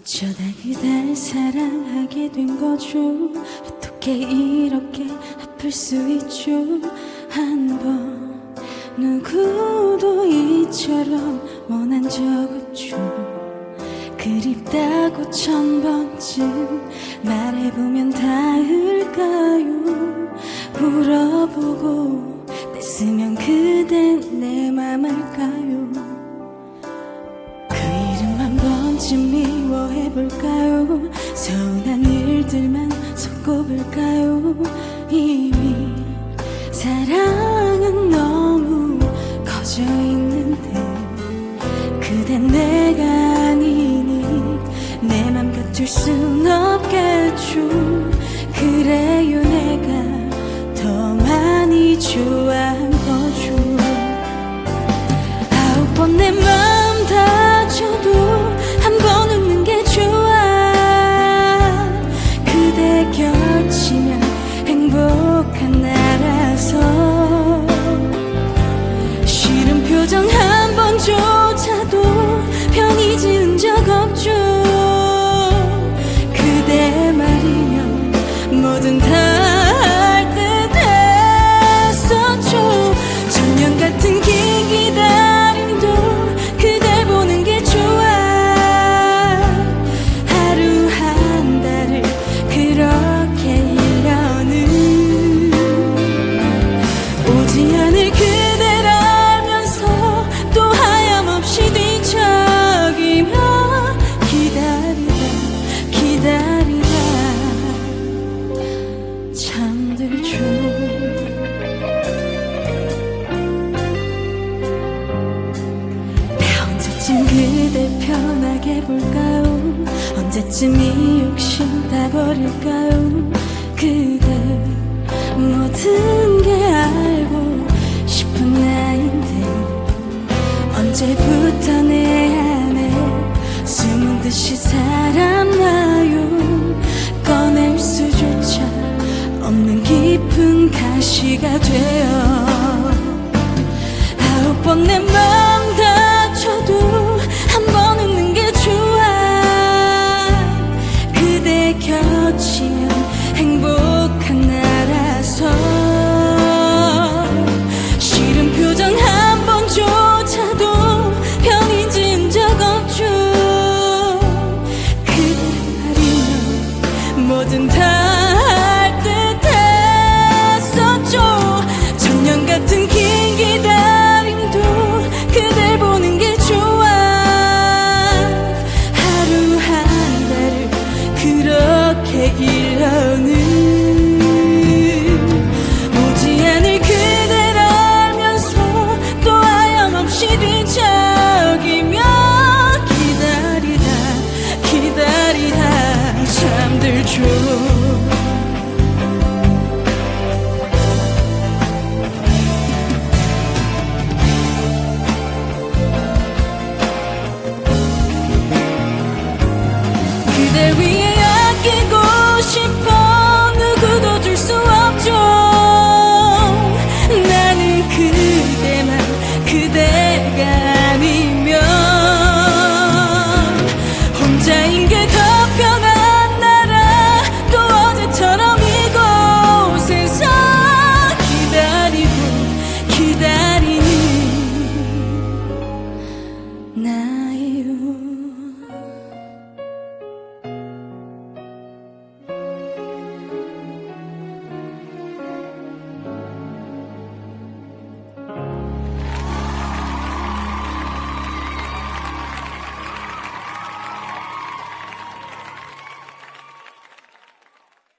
어쩌다 그댈 사랑하게 된 거죠? 어떻게 이렇게 아플 수 있죠? 한 번 누구도 이처럼 원한 적 없죠. 그립다고 천 번쯤 말해보면 닿을까요? 울어보고 뗐으면 그댄 내 맘 알까요 해볼까요? 서운한 일들만 손꼽을까요? 이미 사랑은 너무 커져 있는데 그댄 내가 아니니 내 맘 같을 순 없겠죠. 그래요 내가 더 많이 좋아 볼까요? 언제쯤 이 욕심 다 버릴까요? 그대 모든 게 알고 싶은 나인데 언제부터 내 안에 숨은 듯이 살았나요? 꺼낼 수조차 없는 깊은 가시가 되어 아홉 번내마